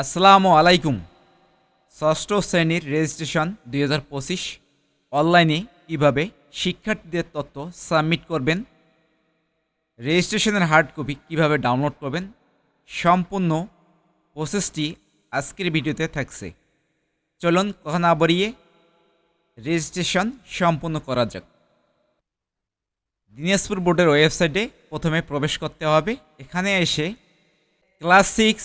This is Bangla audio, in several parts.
আসসালামু আলাইকুম। ষষ্ঠ শ্রেণির রেজিস্ট্রেশন দুই হাজার পঁচিশ। অনলাইনে কীভাবে শিক্ষার্থীদের তথ্য সাবমিট করবেন? রেজিস্ট্রেশনের হার্ড কপি কীভাবে ডাউনলোড করবেন? সম্পূর্ণ প্রসেসটি আজকের ভিডিওতে থাকছে। চলুন কথা না বাড়িয়ে রেজিস্ট্রেশন সম্পূর্ণ করা যাক। দিনাজপুর বোর্ডের ওয়েবসাইটে প্রথমে প্রবেশ করতে হবে। এখানে এসে ক্লাস সিক্স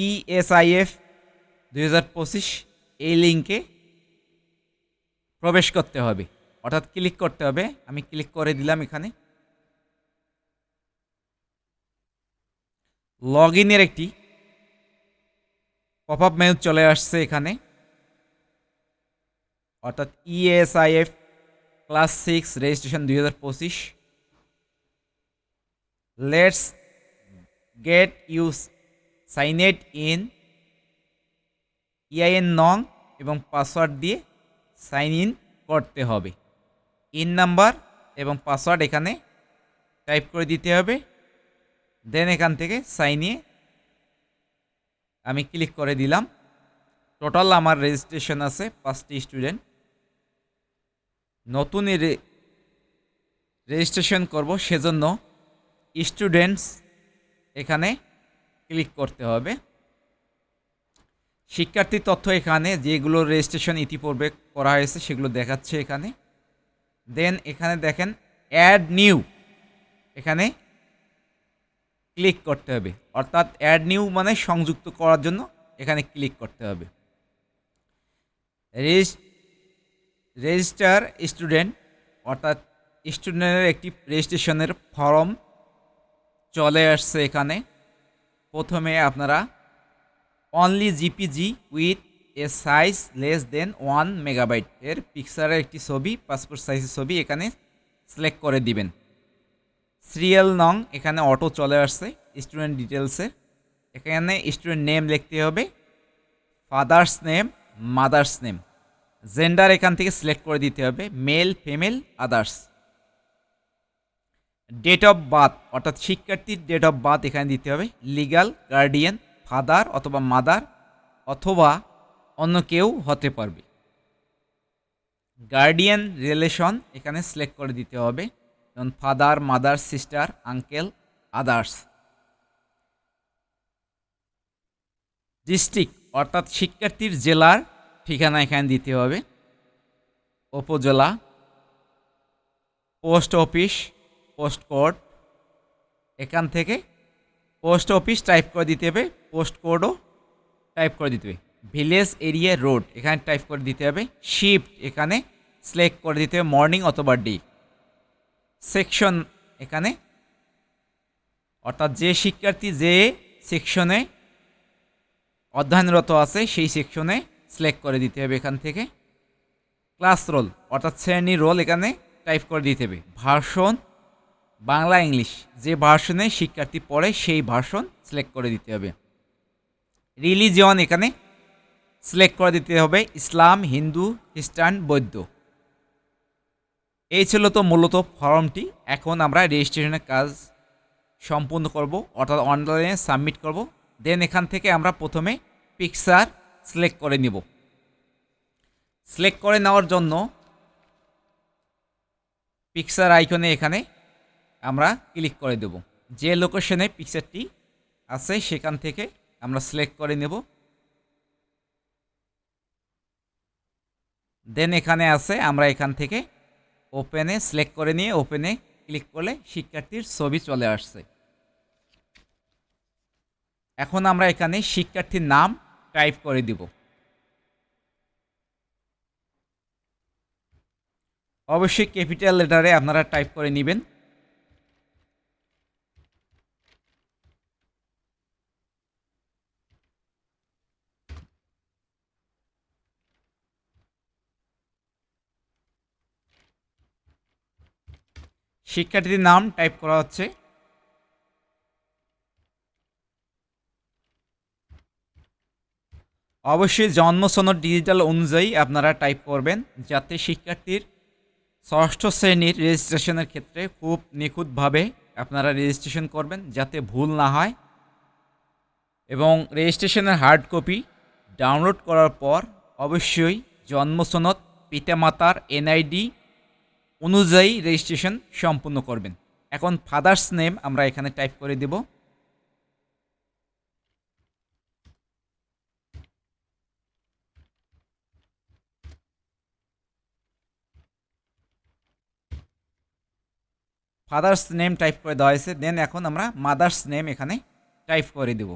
ইএসআইএফ দুই হাজার পঁচিশ, এই লিঙ্কে প্রবেশ করতে হবে। অর্থাৎ ক্লিক করতে হবে। আমি ক্লিক করে দিলাম এখানে। লগ ইনের একটি পপ আপ মেনু চলে আসছে এখানে। অর্থাৎ E ESIF class six, registration দুই হাজার পঁচিশ। Let's get use sign it in EIN নং এবং পাসওয়ার্ড দিয়ে সাইন ইন করতে হবে। ইন নাম্বার এবং পাসওয়ার্ড এখানে টাইপ করে দিতে হবে। দেন এখান থেকে সাইনে আমি ক্লিক করে দিলাম। টোটাল আমার রেজিস্ট্রেশন আছে পাঁচটি স্টুডেন্ট নতুন রেজিস্ট্রেশন করব সেজন্য স্টুডেন্টস এখানে ক্লিক করতে হবে। শিক্ষার্থী তথ্য এখানে, যেগুলো রেজিস্ট্রেশন ইতিপূর্বে করা হয়েছে, সেগুলো দেখাচ্ছে এখানে। দেন এখানে দেখেন অ্যাড নিউ এখানে ক্লিক করতে হবে। অর্থাৎ অ্যাড নিউ মানে সংযুক্ত করার জন্য এখানে ক্লিক করতে হবে। রেজিস্টার স্টুডেন্ট অর্থাৎ স্টুডেন্টের একটি রেজিস্ট্রেশনের ফর্ম চলে আসছে এখানে। প্রথমে আপনারা only JPG with a size less than one megabyte এর পিকচারের একটি ছবি পাসপোর্ট সাইজের ছবি এখানে সিলেক্ট করে দিবেন। সিরিয়াল নং এখানে অটো চলে আসছে স্টুডেন্ট ডিটেলসে এখানে স্টুডেন্ট নেম লিখতে হবে father's name mother's name gender এখান থেকে সিলেক্ট করে দিতে হবে male female others date of birth অর্থাৎ শিক্ষার্থীর ডেট অফ বার্থ এখানে দিতে হবে। লিগাল গার্ডিয়ান ফাদার অথবা মাদার অথবা অন্য কেউ হতে পারবে। গার্ডিয়ান রিলেশন এখানে সিলেক্ট করে দিতে হবে। যেমন father mother sister uncle others district অর্থাৎ শিক্ষার্থীর জেলার ঠিকানা এখানে দিতে হবে। উপজেলা পোস্ট অফিস পোস্ট কোড, এখান থেকে পোস্ট অফিস টাইপ করে দিতে হবে, পোস্ট কোডও টাইপ করে দিতে হবে। ভিলেজ এরিয়া রোড, এখানে টাইপ করে দিতে হবে, শিফট এখানে সিলেক্ট করে দিতে হবে, মর্নিং অথবা ডে। সেকশন এখানে, অর্থাৎ যে শিক্ষার্থী যে সেকশনে অধ্যয়নরত আছে, সেই সেকশনে সিলেক্ট করে দিতে হবে এখান থেকে। ক্লাস রোল, অর্থাৎ শ্রেণি রোল এখানে টাইপ করে দিতে হবে। ভার্সন বাংলা ইংলিশ যে ভার্সনে শিক্ষার্থী পড়ে সেই ভার্সন সিলেক্ট করে দিতে হবে। রিলিজিয়ন এখানে সিলেক্ট করে দিতে হবে ইসলাম, হিন্দু, খ্রিস্টান, বৌদ্ধ। এই ছিল তো মূলত ফর্মটি। এখন আমরা রেজিস্ট্রেশনের কাজ সম্পূর্ণ করব, অর্থাৎ অনলাইনে সাবমিট করব। দেন এখান থেকে আমরা প্রথমে পিকচার সিলেক্ট করে নিব। সিলেক্ট করে নেওয়ার জন্য পিকচার আইকনে এখানে আমরা ক্লিক করে দেব। যে লোকেশনে পিকচারটি আছে, সেখান থেকে আমরা সিলেক্ট করে নেব। দেন এখানে আছে, আমরা এখান থেকে ওপেনে সিলেক্ট করে নিয়ে ওপেনে ক্লিক করলে শিক্ষার্থীর ছবি চলে আসছে। এখন আমরা এখানে শিক্ষার্থীর নাম টাইপ করে দিব। অবশ্যই ক্যাপিটাল লেটারে আপনারা টাইপ করে নেবেন। শিক্ষার্থীর নাম টাইপ করা হচ্ছে। অবশ্যই জন্ম সনদ ডিজিটাল অনুযায়ী আপনারা টাইপ করবেন, যাতে শিক্ষার্থীর ষষ্ঠ শ্রেণির রেজিস্ট্রেশনের ক্ষেত্রে খুব নিখুঁতভাবে আপনারা রেজিস্ট্রেশন করবেন, যাতে ভুল না হয়। এবং রেজিস্ট্রেশনের হার্ড কপি ডাউনলোড করার পর অবশ্যই জন্ম সনদ, পিতামাতার এনআইডি অনুযায়ী রেজিস্ট্রেশন সম্পূর্ণ করবেন। এখন ফাদার্স নেম আমরা এখানে টাইপ করে দেব। ফাদার্স নেম টাইপ করে দেওয়া হয়েছে দেন এখন আমরা মাদার্স নেম এখানে টাইপ করে দেব।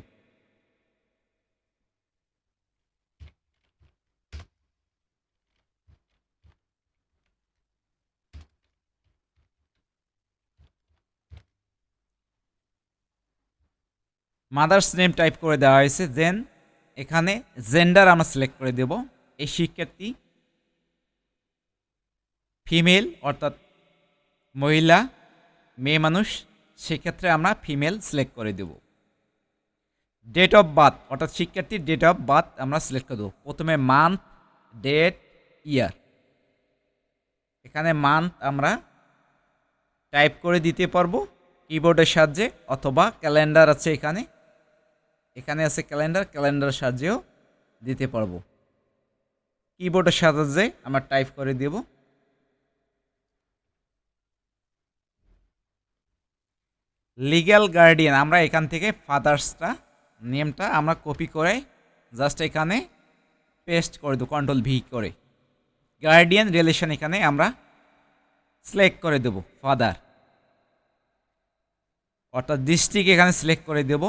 মাদার্স নেম টাইপ করে দেওয়া হয়েছে দেন এখানে জেন্ডার আমরা সিলেক্ট করে দেব। এই শিক্ষার্থী ফিমেল অর্থাৎ মহিলা, মেয়ে মানুষ, সেক্ষেত্রে আমরা ফিমেল সিলেক্ট করে দেব। ডেট অফ বার্থ অর্থাৎ শিক্ষার্থীর ডেট অফ বার্থ আমরা সিলেক্ট করে দেবো। প্রথমে মান্থ ডেট ইয়ার এখানে মান্থ আমরা টাইপ করে দিতে পারব কিবোর্ডের সাহায্যে অথবা ক্যালেন্ডার আছে এখানে। এখানে আছে ক্যালেন্ডার ক্যালেন্ডারের সাহায্যেও দিতে পারব। কিবোর্ডের সাহায্যে আমরা টাইপ করে দেব। লিগ্যাল গার্ডিয়ান, আমরা এখান থেকে ফাদার্সটা, নেমটা আমরা কপি করে জাস্ট এখানে পেস্ট করে দেবো, কন্ট্রোল ভি করে। গার্ডিয়ান রিলেশন এখানে আমরা সিলেক্ট করে দেব, ফাদার। অর্থাৎ ডিস্ট্রিক্ট এখানে সিলেক্ট করে দেব।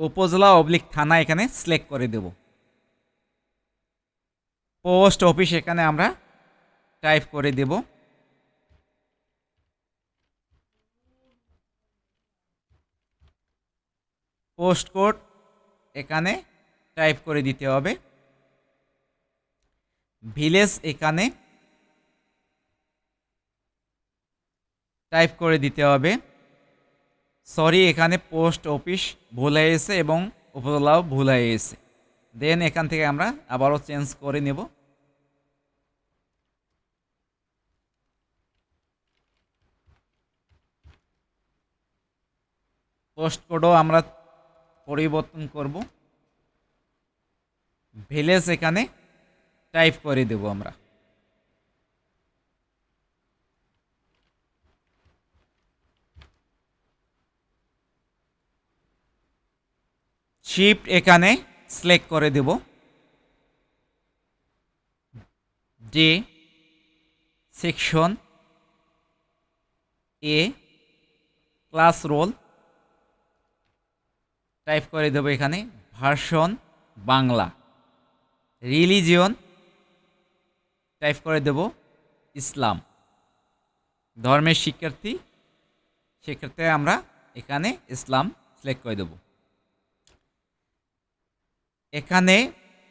উপজেলা অবলিক থানা এখানে সিলেক্ট করে দেব। পোস্ট অফিস এখানে আমরা টাইপ করে দেব। পোস্ট কোড এখানে টাইপ করে দিতে হবে। ভিলেজ এখানে টাইপ করে দিতে হবে। সরি, এখানে পোস্ট অফিস ভুল হয়ে গেছে এবং উপজেলাও ভুল হয়ে গেছে। দেন এখান থেকে আমরা আবারও চেঞ্জ করে নেব। পোস্ট কোডও আমরা পরিবর্তন করব। ভিলেজ এখানে টাইপ করে দেব আমরা। শিফট এখানে সিলেক্ট করে দেব। Day section A class roll type করে দেবো এখানে ভার্সন বাংলা। রিলিজিয়ন টাইপ করে দেব ইসলাম। ধর্মের শিক্ষার্থী, সেক্ষেত্রে আমরা এখানে ইসলাম সিলেক্ট করে দেব। এখানে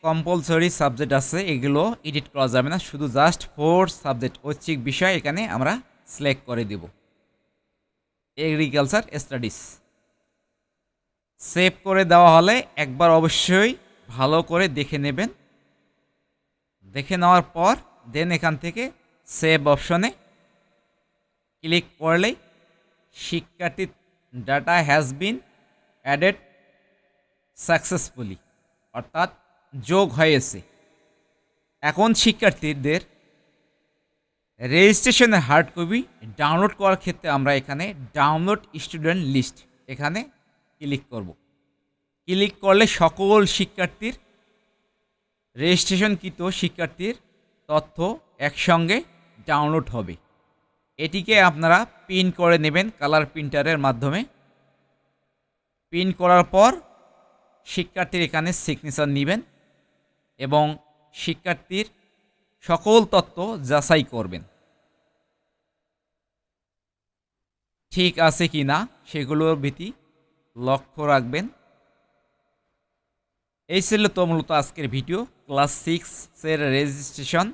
কম্পালসরি সাবজেক্ট আছে, এগুলো এডিট করা যাবে না, শুধু জাস্ট ফোর সাবজেক্ট ঐচ্ছিক বিষয় এখানে আমরা সিলেক্ট করে দেব। এগ্রিকালচার স্টাডিজ সেভ করে দেওয়া হলে একবার অবশ্যই ভালো করে দেখে নেবেন। দেখে নেওয়ার পর দেন এখান থেকে সেভ অপশনে ক্লিক করলেই শিক্ষার্থীর data has been added successfully অর্থাৎ যোগ হয়েছে। এখন শিক্ষার্থীদের রেজিস্ট্রেশনের হার্ড কপি ডাউনলোড করার ক্ষেত্রে আমরা এখানে ডাউনলোড স্টুডেন্ট লিস্ট এখানে ক্লিক করব। ক্লিক করলে সকল শিক্ষার্থীর রেজিস্ট্রেশনকৃত শিক্ষার্থীর তথ্য একসঙ্গে ডাউনলোড হবে। এটিকে আপনারা প্রিন্ট করে নেবেন কালার প্রিন্টারের মাধ্যমে। প্রিন্ট করার পর শিক্ষার্থীর এখানে সিগনেচার নেবেন এবং শিক্ষার্থীর সকল তথ্য যাচাই করবেন। ঠিক আছে কি না? সেগুলোর ভীতি লক্ষ্য রাখবেন। এই ছিল তো মূলত আজকের ভিডিও। ক্লাস সিক্সের রেজিস্ট্রেশন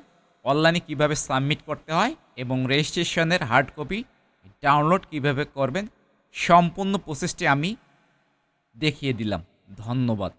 অনলাইনে কীভাবে সাবমিট করতে হয় এবং রেজিস্ট্রেশনের হার্ড কপি ডাউনলোড কীভাবে করবেন, সম্পূর্ণ প্রসেসটি আমি দেখিয়ে দিলাম। 壇の場っ